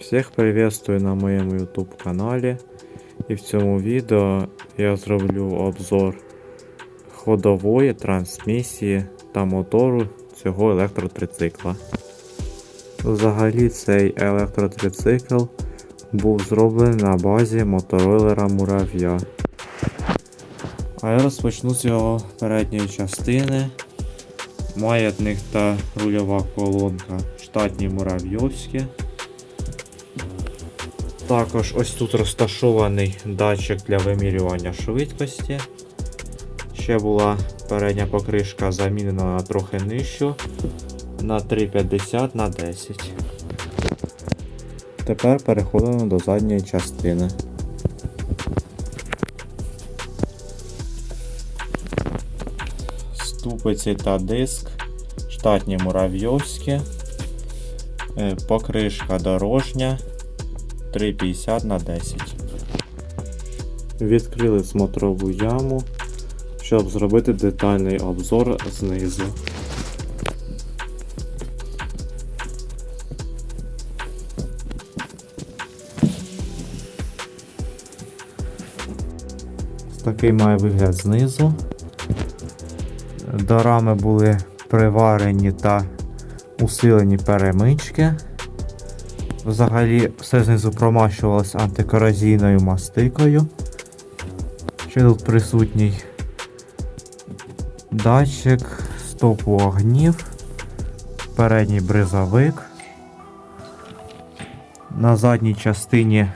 Всіх приветствую на моєму YouTube каналі. І в цьому відео я зроблю обзор ходової трансмісії та мотору цього електротрицикла. Взагалі цей електротрицикл був зроблений на базі моторойлера Мурав'я. А я розпочну з його передньої частини. Маятник та рульова колонка штатні муравйовські. Також ось тут розташований датчик для вимірювання швидкості. Ще була передня покришка замінена на трохи нижчу на 3,50 на 10. Тепер переходимо до задньої частини. Ступиці та диск, штатні муравйовські, е, покришка дорожня 3,50 на 10. Відкрили смотрову яму, щоб зробити детальний обзор знизу. Такий має вигляд знизу. До рами були приварені та усилені перемички. Взагалі все знизу промащувалось антикоразійною мастикою. Ще тут присутній датчик, стопу огнів, передній бризовик. На задній частині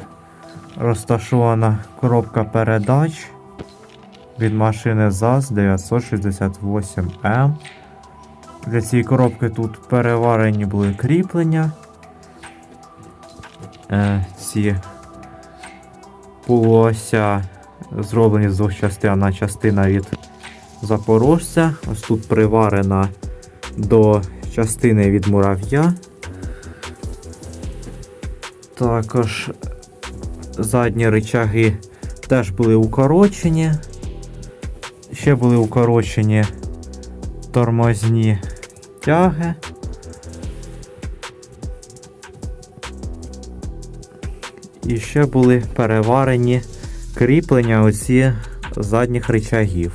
розташована коробка передач від машини ЗАЗ 968М. Для цієї коробки тут переварені були кріплення. Е, ці полуося зроблені з двох частин, одна частина від запорожця. Ось тут приварена до частини від мурав'я. Також задні рычаги теж були укорочені. Ще були укорочені тормозні тяги. І ще були переварені кріплення оці задніх рычагів.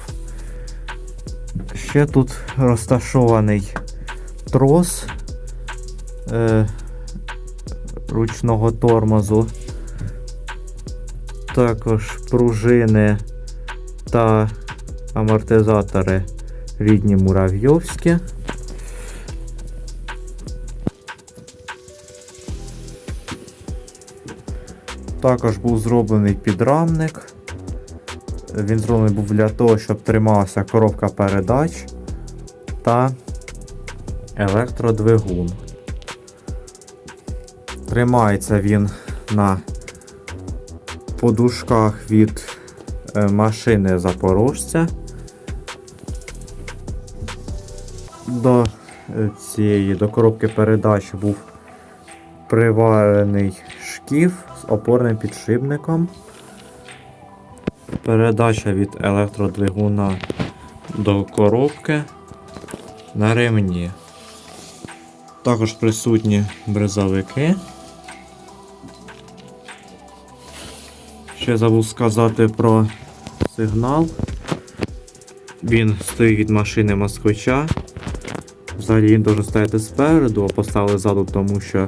Ще тут розташований трос е, ручного тормозу, також пружини та амортизатори рідні муравйовські. Також був зроблений підрамник. Він зроблений був для того, щоб трималася коробка передач та електродвигун. Тримається він на подушках від е, машини запорожця. До е, цієї до коробки передач був приварений шкіф опорним підшипником. Передача від електродвигуна до коробки на ремні. Також присутні бризовики. Ще забув сказати про сигнал. Він стоїть від машини москвича. Взагалі він дуже стояти спереду, а поставили ззаду, тому що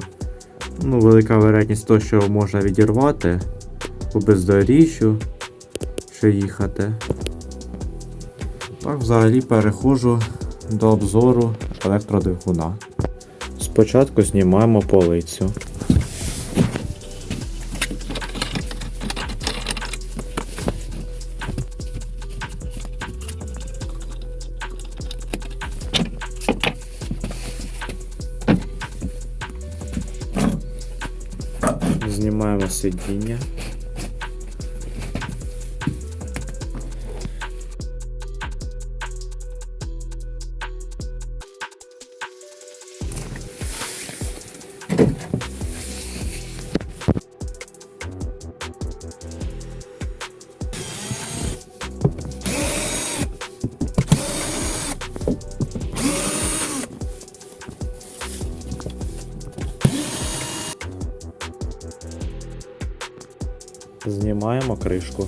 ну, велика вероятність того, що можна відірвати по бездоріжжю, що їхати. Так, взагалі переходжу до обзору електродвигуна. Спочатку знімаємо полицю. Знімаємо сидіння. Знімаємо кришку.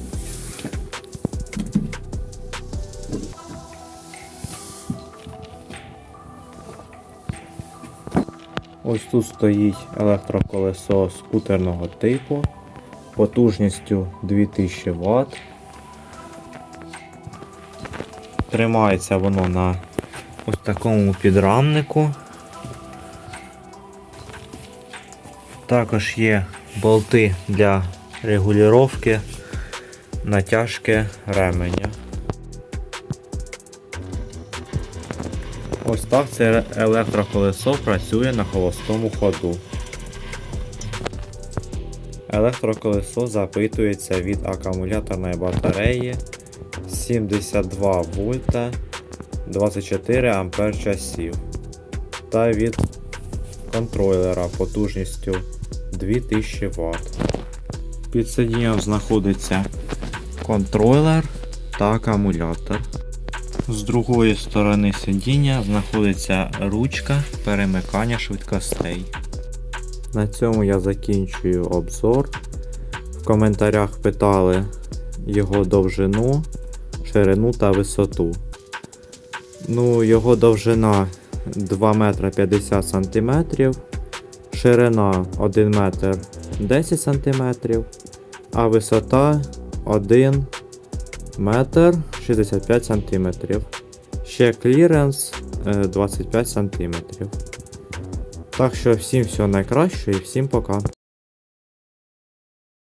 Ось тут стоїть електроколесо скутерного типу потужністю 2000 Вт. Тримається воно на ось такому підрамнику. Також є болти для регулювання натяжки ременя. Ось так це електроколесо працює на холостому ходу. Електроколесо запитується від акумуляторної батареї 72 вольта 24 ампер часів та від контролера потужністю 2000 Вт. Під сидінням знаходиться контролер та акумулятор. З другої сторони сидіння знаходиться ручка перемикання швидкостей. На цьому я закінчую обзор. В коментарях питали його довжину, ширину та висоту. Ну, його довжина 2 метра 50 сантиметрів, ширина 1 метр 10 сантиметрів, а висота 1 метр 65 сантиметрів. Ще кліренс е, 25 сантиметрів. Так що всім всього найкращого і всім пока.